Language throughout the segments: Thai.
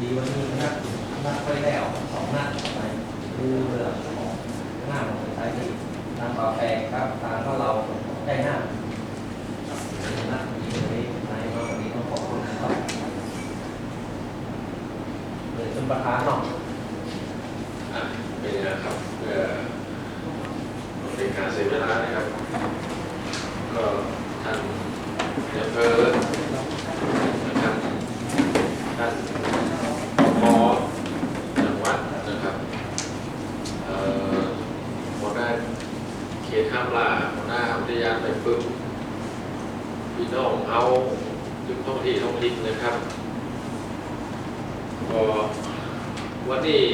ดีวันนี้นักนักไปแล้วสองนัดไปดูเรื่องของหน้าของไทยที่ทางปาแปงครับทางก็เราได้หน้านักดีเลยนายมาวันนี้ต้องขอบคุณครับเลยจนประธานเนาะอะเป็นยังไงครับเพื่อเป็นการเสียเวลานะครับ ก็ท่านเดเภอนะครับท่านพอจังหวัดนะครับเอ่อหัวหน้าเขตห้ามล่าหัวหน้าอุทยานไปปึ๊บพี่น้องเอาจุ ดท่องที่ท่องทิศนะครับก็วันนี้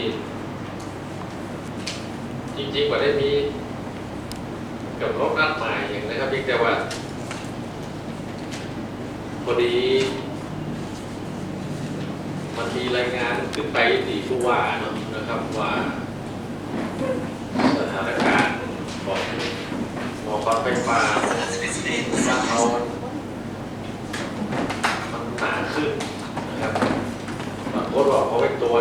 จริงๆกว่าได้มีกับรถนัดหมายอย่างนะครับเพียงแต่ว่าพอดีมันมีรายงานขึ้นไปที่ผู้ว่าเนะนะครับว่าสถานการณ์ของหมอความไฟฟ้าบ้านเรามันหนาขึ้นนะครับบางคนบอกเขาไป ตรว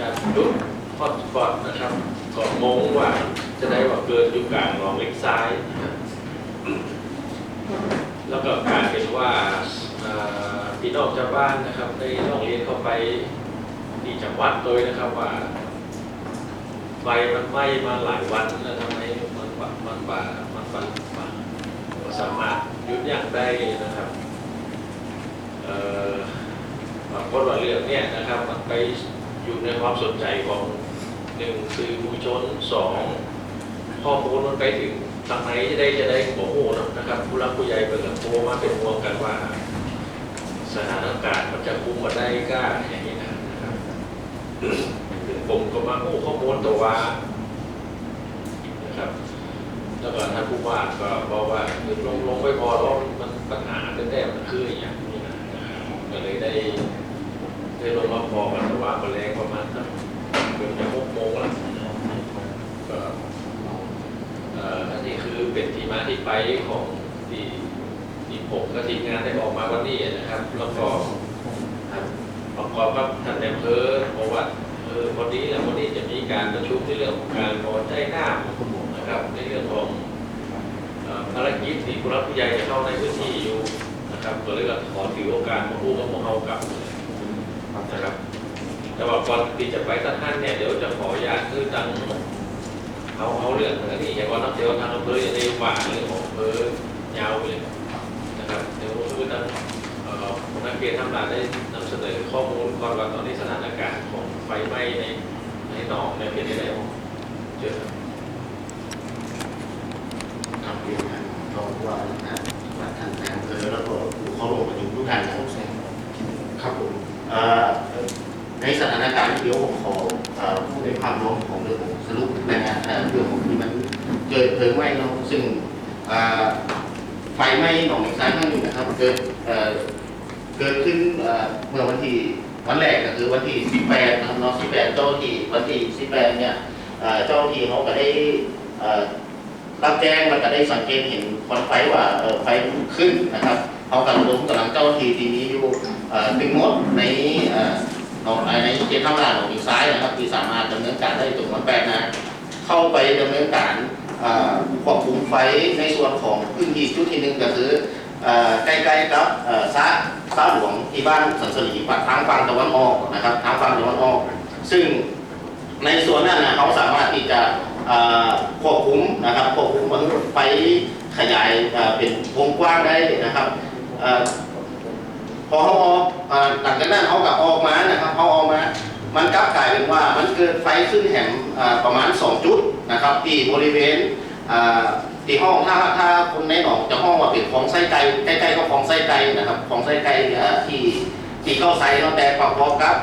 จากจุดฮอตสปอตนะครับก็งงว่าจะได้ว่าเกิดอยู่กลางหนองเล็กซ้าย แล้วก็กลารเป็นว่าพี่น้องชาวบ้านนะครับ ได้ร้องเรียนเข้าไปที่จังหวัดเลยนะครับว่าไฟมันไหม้มาหลายวันแล้วทำไมมันบะมันบามันบามันสามารถหยุดยั้งได้นะครับ เอ่อ บางคนว่าเรื่องเนี้ยนะครับมันไปอยู่ในความสนใจของหนึ่งสื่อมวลชนสองข้อมูลมันไปถึงทางไหนจะได้จะได้บอกโอ้นะครับผู้รักผู้ใหญ่เปิดกับโทรมาเป็นห่วงกันว่า สถานการณ์มันจะคุมมาได้กล้าอย่างนี้นะครับซึ่งผมก็มาโอ้ข้อมูลตัวว่านะครับ แล้วก็ท่านผู้ว่าก็บอกว่าลงลงไปพอแล้วมันปัญหาแท้ๆมันคืออย่างนี้นะนะครับก็เลยได้ ได้ลงมาพอกันแต่ว่าก็แรงประมาณสักเกือบจะหกโมงแล้วก็เอ่ออันนี้คือเป็นที่มาที่ไปของที่ที่ผมกับทีมงานได้ออกมาวันนี้นะครับ แล้วก็ประกอบกับท่านในอำเภอบอกว่าเออวันนี้และวันนี้จะมีการประชุมในเรื่องของการขอใจหน้านะครับ ในเรื่องของภารกิจที่ผู้รับผู้ใหญ่จะเข้าในพื้นที่อยู่นะครับก็เลยก็ขอถือโอกาสมาพูดกับพวกเรากับ นะครับแต่ว่าก่อนที่จะไปสักท่านเนี่ยเดี๋ยวจะขออนุญาตคือตังเอาเอาเรื่องอันนี้อย่างว่านักเดียวทางอำเภอจะได้ว่าเรื่องของอำเภอยาวไปเลยนะครับเดี๋ยวคือตังเอ่อนักเรียนทำงานได้นำเสนอข้อมูลก่อนว่าตอนนี้สถานการณ์ของไฟไหม้ในในหนองในเพียงใดเจอครับครับเรียนท่านรองผู้ว่าราชการจังหวัดท่านนายอำเภอแล้วก็ผู้เข้าร่วมประชุมทุกท่านนะครับครับผมเอ่อ ในสถานการณ์ที่เดียวผมขอพูดในภาพรวมของเรื่องของสรุปนเอ่อเรื่องของที่มันเกิดเพลิงไหม้เนาซึ่งไฟไหม้หนองเหล็กซ้ายครั้งหนึ่งนะครับเกิดเกิดขึ้นเมื่อวันที่วันแรกก็คือวันที่ 18นะครับเนาะ18เจ้าที่วันที่ 18 เนี่ยเจ้าที่เขาก็ได้รับแจ้งแล้วก็ได้สังเกตเห็นควันไฟว่าไฟขึ้นนะครับเขากำลังลงกำลังเจ้าที่ทีนี้อยู่ตึ้งมดใน หนองในเขตข้างล่างของอีซ้ายนะครับที่สามารถดำเนินการได้ตรงวันแปดนะเข้าไปดำเนินการเอ่อควบคุมไฟในส่วนของพื้นที่จุดที่หนึ่งก็คือใกล้ๆกับเอ่อซาซาหลวงที่บ้านสันสลีทางฝั่งตะวันออกนะครับทางฝั่งตะวันออก ซึ่งในส่วนนั้นนะเขาสามารถที่จะเอ่อควบคุมนะครับควบคุมมันไปขยายเป็นวงกว้างได้นะครับ พอเขาออกอ่อหลังจากนั้นเขาก็ออกมานะครับเขาออกมา มันกลับกลายเป็นว่ามันเกิดไฟขึ้นแหมเอ่อประมาณ 2 จุดนะครับที่บริเวณอ่อที่ห้องถ้าถ้าคนในหนองจะห้องว่าเป็นของไส้ไก่ใกล้ๆก็ของไส้ไก่นะครับของไส้ไก่เนี่ยที่ที่เข้าไส้เราแต่ประกอบกับ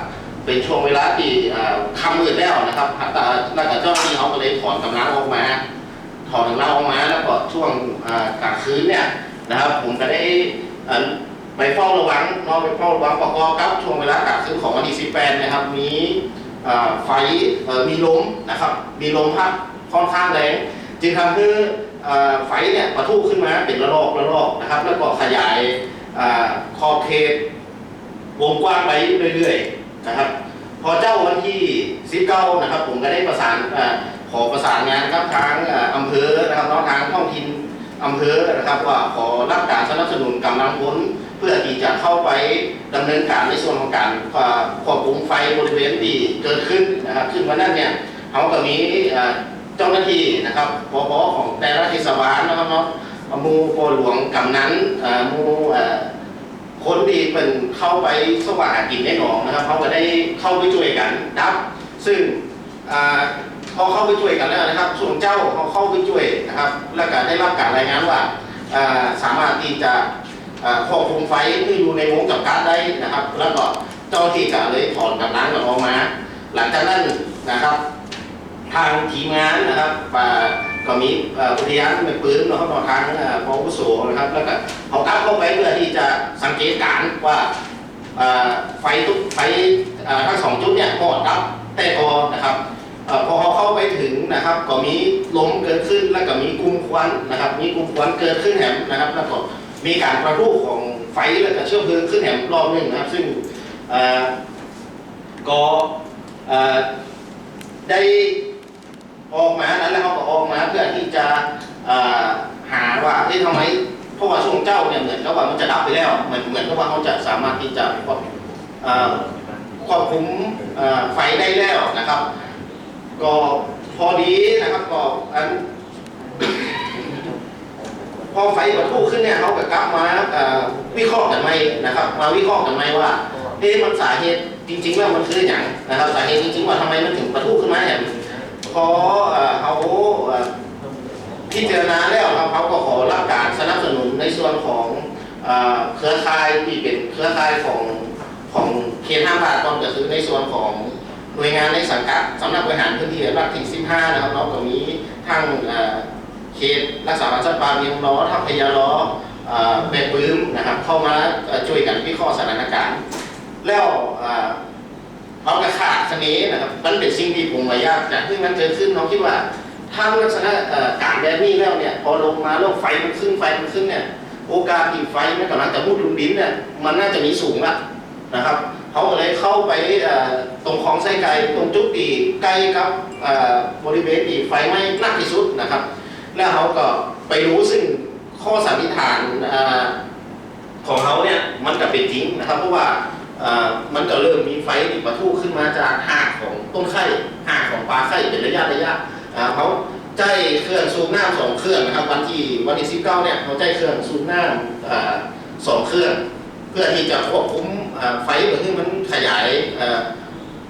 เป็นช่วงเวลาที่อ่อค่ำมืดแล้วนะครับแต่นักเจ้าหน้าที่เขาก็เลยถอนกำลังออกมา ถอนกำลังออกมาแล้วก็ช่วงอ่ากลางคืนเนี่ยนะครับ ผมก็ได้อ่อ ไปเฝ้าระวังเนาะไปเฝ้าระวังประกอบกับช่วงเวลากางคืนของวันที่18นะครับ มีไฟมีลมนะครับ มีลมพัดค่อนข้างแรงจึงทำให้เอ่อไฟเนี่ยปะทุขึ้นมาเป็นระลอกระลอกนะครับ แล้วก็ขยายอขอบเขตวงกว้างไปเรื่อยๆนะครับ พอเจ้าวันที่19นะครับ ผมก็ได้ประสานอขอประสานงานครับทางออำเภอนะครับเนาะทางท้องถิ่นอำเภอนะครับว่าขอรับการสนับสนุนกำลังพล เพื่อที่จะเข้าไปดำเนินการในส่วนของการควบคุมไฟบริเวณที่เกิดขึ้นนะครับ ซึ่งวันนั้นเนี่ยเขาก็มีเจ้าหน้าที่นะครับปปของแต่ละเทศบาลนะครับเนาะมูปหลวงกำนันมูเอ่อคนที่เป็นเข้าไปสว่างกินได้หนองนะครับเขาก็ได้เข้าไปช่วยกันดับ ซึ่งพอเข้าไปช่วยกันแล้วนะครับ ส่วนเจ้าเขาเข้าไปช่วยนะครับ แล้วก็ได้รับการรายงานว่าสามารถที่จะ ควบคุมไฟที่อยู่ในวงจำกัดได้นะครับ แล้วก็เจ้าที่ก็เลยถอนกำลังกันออกมา หลังจากนั้นนะครับ ทางทีมงานนะครับก็มีอุทยานไม่ปืนนะครับทางเอ่อปวุโสนะครับ แล้วก็เอากลับเข้าไปเพื่อที่จะสังเกตการณ์ว่าไฟทุกไฟทั้งสองจุดเนี่ยหมดดับแต่พอนะครับพอเขาเข้าไปถึงนะครับ ก็มีลมเกิดขึ้นแล้วก็มีกลุ่มควันนะครับ มีกลุ่มควันเกิดขึ้นแหมนะครับแล้วก็ มีการประทุของไฟแล้วก็เชื้อเพลิงขึ้นแหมรอบหนึงนะครับ ซึ่งก็ได้ออกมานั้นแล้วเขาก็ออกมาเพื่อที่จะหาว่าเฮ้ยทำไมเพราะว่าช่วงเจ้าเนี่ยเหมือนกับว่ามันจะดับไปแล้ว เหมือนเหมือนกับว่าเขาจะสามารถที่จะควบควบคุมไฟได้แล้วนะครับ ก็พอดีนะครับก็อัน พอไฟปะทุขึ้นเนี่ยเขาก็กลับมาวิเคราะห์กันไหมนะครับ มาวิเคราะห์กันไหมว่าเอ๊ะมันสาเหตุจริงๆแล้วมันคืออย่างนะครับสาเหตุจริงๆว่าทำไมมันถึงปะทุขึ้นมาเนี่ยพอเขาพิจารณาแล้วครับเขาก็ขอรับการสนับสนุนในส่วนของเครือข่ายที่เป็นเครือข่ายของของเขตห้าบาทก็คือในส่วนของหน่วยงานในสังกัดสำนักบริหารพื้นที่รัฐที่15นะครับเนาก็มีทั้ง เขตรักษาพันธุ์สัตว์ป่าเมียงล้อทัพพยาล้อแม่ปื้มนะครับเข้ามาช่วยกันวิเคราะห์สถานการณ์ แล้วเอ่อเขากระขาดคะเนนะครับมันเป็นสิ่งที่ผมว่ายากจากที่มันเกิดขึ้นน้องคิดว่าถ้าลักษณะการแบบนี้แล้วเนี่ยพอลงมาแล้วไฟมันขึ้นไฟมันขึ้นเนี่ยโอกาสที่ไฟมันกำลังจะมุดลงดินเนี่ยมันน่าจะมีสูงละนะครับเขาก็เลยเข้าไปตรงคลองไส้ไก่ตรงจุดที่ใกล้กับบริเวณที่ไฟไหม้มากที่สุดนะครับ แล้วเขาก็ไปรู้ซึ่งข้อสันนิษฐานอของเขาเนี่ยมันก็เป็นจริงนะครับ เพราะว่ามันก็เริ่มมีไฟที่ปะทุขึ้นมาจากหากของต้นไข่หากของปลาไข่เป็นระยะระยะเขาใจเครื่องสูบน้ำสองเครื่องนะครับ วันที่วันที่สิบเก้าเนี่ยเขาใจเครื่องสูบน้ำอ่าสองเครื่อง เพื่อที่จะควบคุมไฟเพื่อให้มันขยาย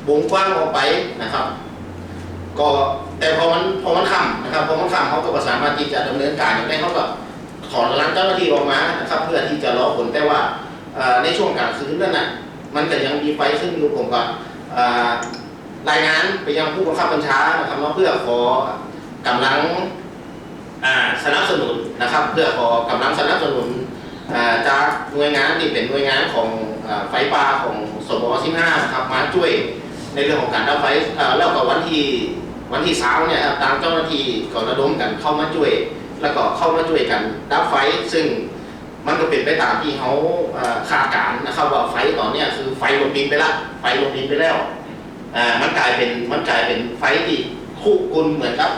วงกว้างออกไปนะครับ ก็แต่พอมันพอมันค่ำนะครับพอมันค่ำเขาก็บ่สานมาที่จะดำเนินการอย่างได้เขาก็ถอนกำลังเจ้าหน้าที่ออกมานะครับเพื่อที่จะรอผลแต่ว่าในช่วงกลางคืนนั่นน่ะมันก็ยังมีไฟขึ้นอยู่ผมก็รายงานไปยังผู้บังคับบัญชานะครับเพื่อขอกำลังสนับสนุนนะครับเพื่อขอกำลังสนับสนุนจากหน่วยงานที่เป็นหน่วยงานของไฟป่าของสบ15นะครับมาช่วย ในเรื่องของการดับไฟอ่าแล้วก็วันที่วันที่สามเนี่ยครับทางเจ้าหน้าที่ก็ระดมกันเข้ามาช่วย แล้วก็เข้ามาช่วยกันดับไฟ ซึ่งมันก็เป็นไปตามที่เขาคาดการณ์นะครับว่าไฟตอนเนี้ยคือไฟลงดินไปละไฟลงดินไปแล้วอ่ามันกลายเป็นมันกลายเป็นไฟที่คู่กุลเหมือนกับ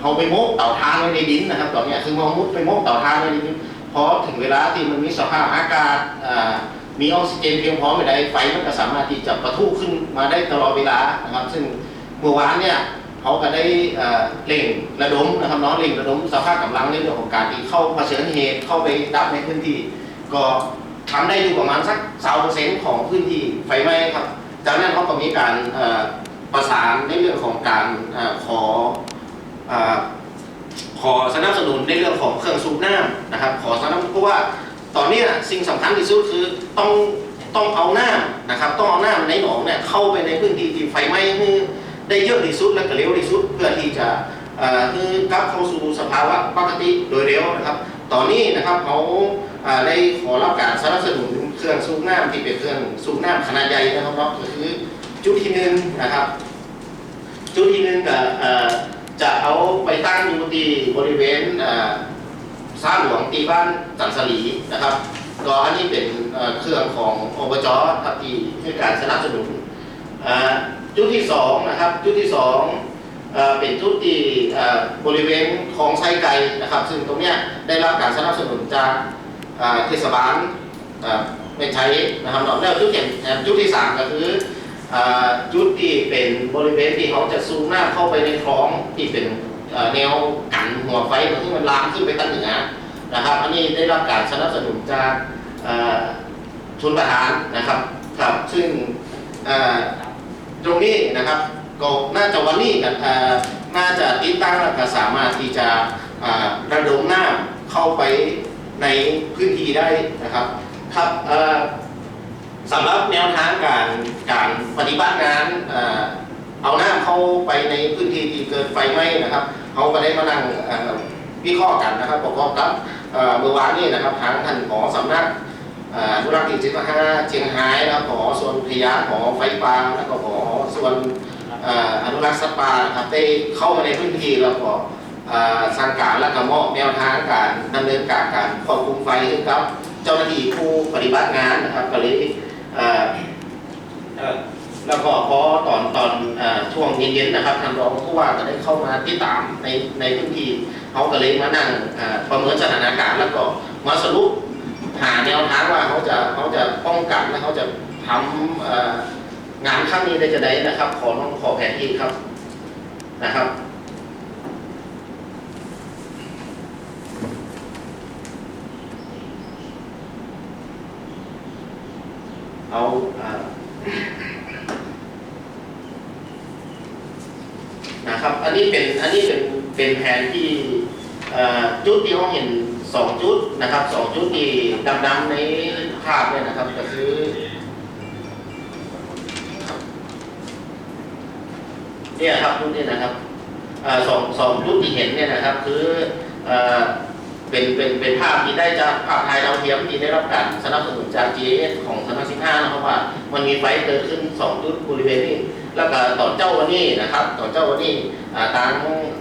เขาไปโมกเต่าทานไว้ในดินนะครับ ตอนเนี้ยคือมองมุดไปโมกเต่าทานไว้ในดินพอถึงเวลาที่มันมีสภาพอากาศอ่า มีออกซิเจนเพียงพอไม่ได้ไฟมันก็สามารถที่จะประทุขึ้นมาได้ตลอดเวลานะครับ ซึ่งเมื่อวานเนี่ยเขาก็ได้เอ่อเร่งระดมนะครับน้องเร่งระดมสภาพกำลังในเรื่องของการที่เข้าเผชิญเหตุเข้าไปดับในพื้นที่ ก็ทำได้อยู่ประมาณสักสาวเปอร์เซ็นต์ของพื้นที่ไฟไหม้ครับ จากนั้นเขาก็มีการประสานในเรื่องของการอขออขอสนับสนุนในเรื่องของเครื่องสูบน้ำนะครับ ขอสนับเพราะว่า ตอนนี้สิ่งสำคัญที่สุดคือต้องต้องเอาน้ำนะครับต้องเอาน้ำในหนองเนี่ยเข้าไปในพื้นที่ที่ไฟไหม้ได้เยอะที่สุดและก็เร็วที่สุดเพื่อที่จะคือกลับเข้าสู่สภาวะปกติโดยเร็วนะครับ ตอนนี้นะครับเขาได้ขอรับการสนับสนุนเครื่องสูบน้ำที่เป็นเครื่องสูบน้ำขนาดใหญ่นะครับก็คือจุดที่หนึ่งนะครับ จุดที่หนึ่งจะเอาไปตั้งอยู่ที่บริเวณ เอ่อสร้างหลวงตีบ้านจันสลีนะครับก็อันนี้เป็นเครื่องของอบจครับที่ให้การสนับสนุนจุดที่สองนะครับจุดที่สองเเป็นจุดที่บริเวณของไซไก่นะครับ ซึ่งตรงเนี้ยได้รับการสนับสนุนจากเทศบาลไม่ใช้นะครับแล้วจุดที่เอ่อจุดที่สามก็คือจุดที่เป็นบริเวณที่เขาจะซูมหน้าเข้าไปในคลองที่เป็น แนวกันหัวไฟที่มันลามขึ้นไปทางเหนือนะครับ อันนี้ได้รับการสนับสนุนจากเอ่อชนประทานนะครับครับซึ่งตรงนี้นะครับก็น่าจะวันนี้กันอ่าน่าจะติดตั้งแล้วก็สามารถที่จะระดมน้ำเข้าไปในพื้นที่ได้นะครับครับสำหรับแนวทางการการปฏิบัติงาน เอ่อเอาน้ำเข้าไปในพื้นที่ที่เกิดไฟไหม้นะครับเขาก็ได้มานั่งวิเคราะห์กันนะครับประกอบกับเมื่อวานนี้นะครับทางท่านหอสำนักอนุรักษ์ที่สิบห้าเชียงรายนะครับขอส่วนอุทยานขอไฟป่าแล้วก็ขอส่วนอนุรักษ์สัตว์ป่านะครับได้เข้ามาในพื้นที่แล้วก็อ่าสั่งการและก็มอบแนวทางการดำเนินการการควบคุมไฟให้กับ เจ้าหน้าที่ผู้ปฏิบัติงานนะครับก็เลยอ่ แล้วก็พอตอนตอนช่วงเย็นๆนะครับทางรองผู้ว่าก็ได้เข้ามาติดตามในในพื้นที่เขาก็เลยมานั่งประเมินสถานการณ์แล้วก็มาสรุปหาแนวทางว่าเขาจะเขาจะป้องกันและเขาจะทำงานครั้งนี้ได้จะได้นะครับ ขอน้องขอแผนที่ครับนะครับเอาอ่า อันนี้เป็นอันนี้เป็นเป็นแผนที่จุดที่เราเห็นสองจุดนะครับสองจุดที่ดำๆในภาพเนี่ยนะครับก็คือเนี่ยครับจุดนี้นะครับอสองสองจุดที่เห็นเนี่ยนะครับ คือเอ่อเป็นเป็นเป็นภาพที่ได้จากภาพถ่ายดาวเทียมที่ได้รับการสนับสนุนจาก GS ของสำนักสิบห้านะครับว่ามันมีไฟเกิดขึ้นสองจุดบริเวณนี้ แล้วก็ตอนเจ้าวันนี้นะครับตอนเจ้าวันนี้อ่าทาง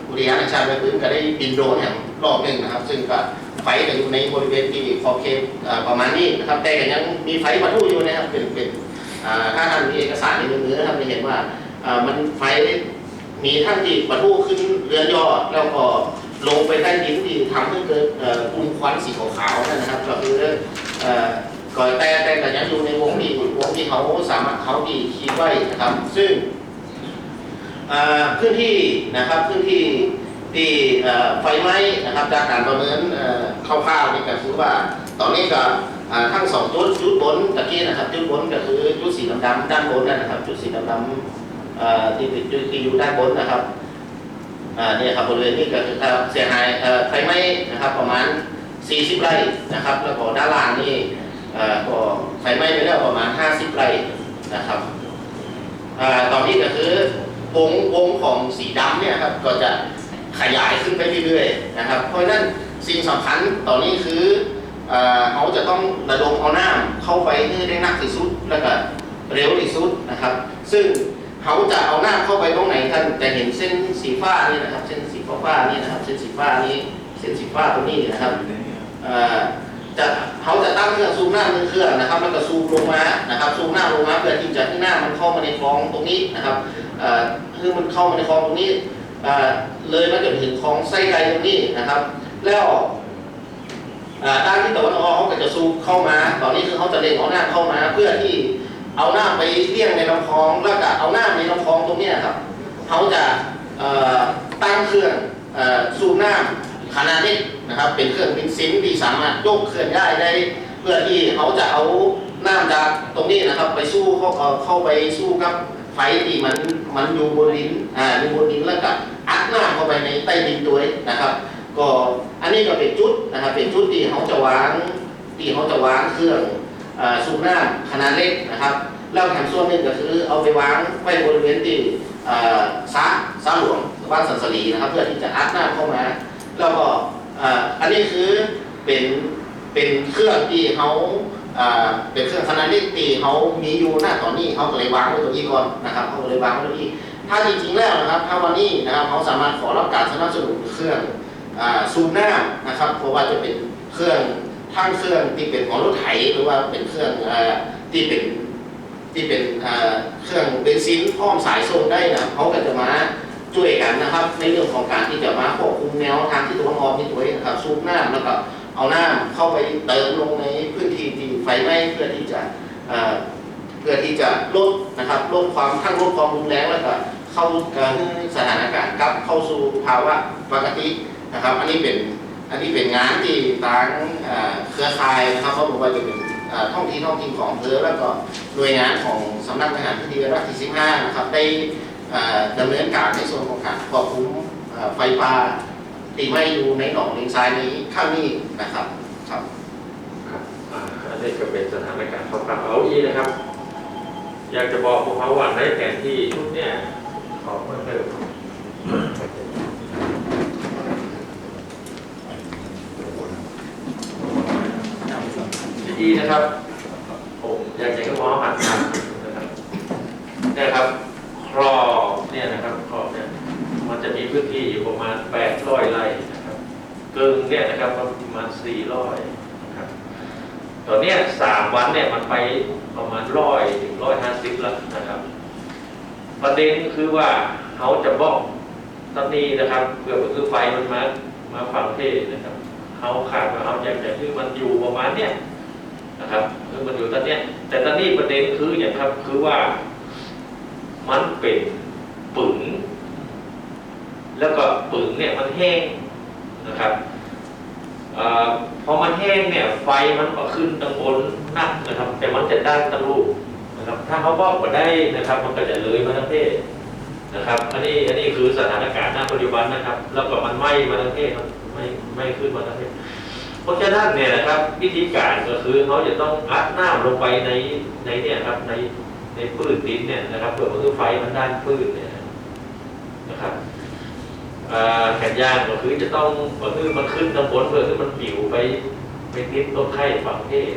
อุทยานแห่งชาติแม่พื้นก็ได้บินโดรนแห่งรอบหนึ่งนะครับ ซึ่งก็ไฟอยู่ในบริเวณที่ขอบเขตประมาณนี้นะครับ แต่ก็ยังมีไฟปะทุอยู่นะครับเป็นเป็นอ่าถ้าท่านมีเอกสารในมือๆนะครับจะเห็นว่ามันไฟมีทั้งที่ปะทุขึ้นเรือยอดแล้วก็ลงไปใต้ดินที่ทำให้เกิดกลุ่มควันสีขาวๆนั่นนะครับก็คือเอ่อ ก่อนแต่แต่ก็ยังอยู่ในวงที่วงที่เขาสามารถเขาดีคิดไว้นะครับ ซึ่งพื้นที่นะครับพื้นที่ที่ไฟไหม้นะครับจากการประเมินเอ่อคร่าวๆนี่ก็คือว่าตอนนี้ก็ทั้งสองจุดจุดบนตะกี้นะครับจุดบนก็คือจุดสีดำๆด้านบนนั่นนะครับ จุดสีดำๆเอ่อที่ที่ที่อยู่ด้านบนนะครับเนี่ยครับบริเวณนี้ก็คือเสียหายไฟไหม้นะครับประมาณ 40 ไร่นะครับ แล้วก็ด้านล่างนี่ ก็ไฟไหม้ไปแล้วประมาณ 50ไร่นะครับอ่าตอนนี้ก็คือวงวงของสีดำเนี่ยครับก็จะขยายขึ้นไปเรื่อยๆนะครับ เพราะฉะนั้นสิ่งสำคัญตอนนี้คือเอ่อเขาจะต้องระดมเอาน้ำเข้าไปให้ได้นักที่สุดแล้วก็เร็วที่สุดนะครับ ซึ่งเขาจะเอาหน้าเข้าไปตรงไหนท่านจะเห็นเส้นสีฟ้านี่นะครับ เส้นสีฟ้าฟ้านี่นะครับ เส้นสีฟ้านี้ เส้นสีฟ้าตรงนี้นะครับ จะเขาจะตั้งเครื่องซูมหน้ามือเครื่องนะครับ แล้วก็ซูมลงมานะครับซูมหน้าลงมาเพื่อที่จะให้หน้ามันเข้ามาในคลองตรงนี้นะครับคือมันเข้ามาในคลองตรงนี้เลยมาจนถึงคลองไส้ไก่ตรงนี้นะครับ แล้วด้านที่ตะวันออกเขาก็จะซูมเข้ามา ตอนนี้คือเขาจะเล็งเอาหน้าเข้ามา เพื่อที่เอาหน้าไปเลี้ยงในลำคลองแล้วก็เอาหน้าในลำคลองตรงนี้ครับเขาจะตั้งเครื่องเอ่อสูบ ขนาดเล็กนะครับ เป็นเครื่องบินซินที่สามารถยกเคลื่อนย้ได้ เพื่อที่เขาจะเอาน้ำจากตรงนี้นะครับ ไปสู้เข้าเข้าไปสู้กับไฟที่มันมันอยู่บนดินอ่าอยู่บนดินแล้วก็อัดน้ำเข้าไปในใต้ดินด้วยนะครับ ก็อันนี้ก็เป็นจุดนะครับ เป็นจุดที่เขาจะวางที่เขาจะวางเครื่องอสูบน้ำขนาดเล็กนะครับแล้วแถมส่วนหนึ่งก็คือเอาไปวางไว้บริเวณที่เอ่อซาซาหลวงบ้านสันสลีนะครับ เพื่อที่จะอัดน้ำเข้ามา แล้วก็อันนี้คือเป็นเป็นเครื่องที่เขาเอ่อเป็นเครื่องขนาดเล็กที่เขามีอยู่หน้าตอนนี้เขาก็เลยวางไว้ตรงนี้ก่อนนะครับเขาก็เลยวางไว้ตรงนี้ ถ้าจริงๆแล้วนะครับถ้าวันนี้นะครับเขาสามารถขอรับการสนับสนุนเครื่องอ่าซูมน้ำนะครับ เพราะว่าจะเป็นเครื่องทั้งเครื่องที่เป็นของรถไถหรือว่าเป็นเครื่องที่เป็นที่เป็นอ่าเครื่องเบนซินพร้อมสายส่งได้นะเขาก็จะมา นนะครับ ในเรื่องของการที่จะมาควบคุมแนวทางที่ตัวออมที่ตัวเองนะครับสูบน้ำแล้วก็เอาน้ำเข้าไปเติมลงในพื้นที่ที่ไฟไหม้เพื่อที่จะเพื่อที่จะลดนะครับลดความทั้งลดความรุนแรงแล้วก็เข้าสถานการณ์กลับเข้าสู่ภาวะปกตินะครับ อันนี้เป็นอันนี้เป็นงานที่ทางเครือข่ายนะครับเขาบอกว่าจะเป็นท้องที่ท้องถิ่นของเภอแล้วก็หน่วยงานของสำนักงานพื้นที่รัฐที่15นะครับได้ ดำเนินการในส่วนของการควบคุมไฟป่าที่ไม่อยู่ในหนองเลงทรายนี้ข้างนี้นะครับครับอ่าอันนี้ก็เป็นสถานการณ์คร่าวๆเอาอีนะครับ อยากจะบอกพวกเขาว่าในแผนที่ชุดเนี่ยขอเพิ่มเติมที่นะครับ ผมอยากจะให้มองหันมานะครับเนี่ยครับ รอบเนี่ยนะครับครอบเนี่ยมันจะมีพื้นที่อยู่ประมาณ800ไร่นะครับกึ่งเนี่ยนะครับประมาณ400นะครับตอนเนี้ยสามวันเนี่ยมันไปประมาณร้อยถึงร้อยห้าสิบแล้วนะครับ ประเด็นคือว่าเขาจะบอกตอนนี้นะครับเพื่อคือไฟมันมามาฝั่งเทศนะครับเขาขาดว่าเขาอยากจะคือมันอยู่ประมาณเนี้ยนะครับคือมันอยู่ตอนเนี้ยแต่ตอนนี้ประเด็นคืออย่างครับคือว่า มันเป็นปึ๋งแล้วก็ปึ๋งเนี่ยมันแห้งนะครับออพอมันแห้งเนี่ยไฟมันก็ขึ้นตังบนนักนะครับ แต่มันจะด้านตะลุนะครับ ถ้าเขาบอกมาได้นะครับ มันก็จะเลยมาทั้งเพศนะครับ อันนี้อันนี้คือสถานการณ์ณปัจจุบันนะครับ แล้วก็มันไหม้มาทั้งเพศครับไม่ไม่ขึ้นมาทั้งเพศเพราะฉะนั้นเนี่ยนะครับ วิธีการก็คือเขาจะต้องอัดน้ำลงไปในในเนี่ยครับใน ในปืนดินเนี่ยนะครับเพื่อมันคือไฟมันด้านปืนเนี่ยนะครับอ่าแขนย่างก็คือจะต้องก็คือมันขึ้นข้างบนเพื่อที่มันปิวไปไปติดต้นไข่ฝังเทศ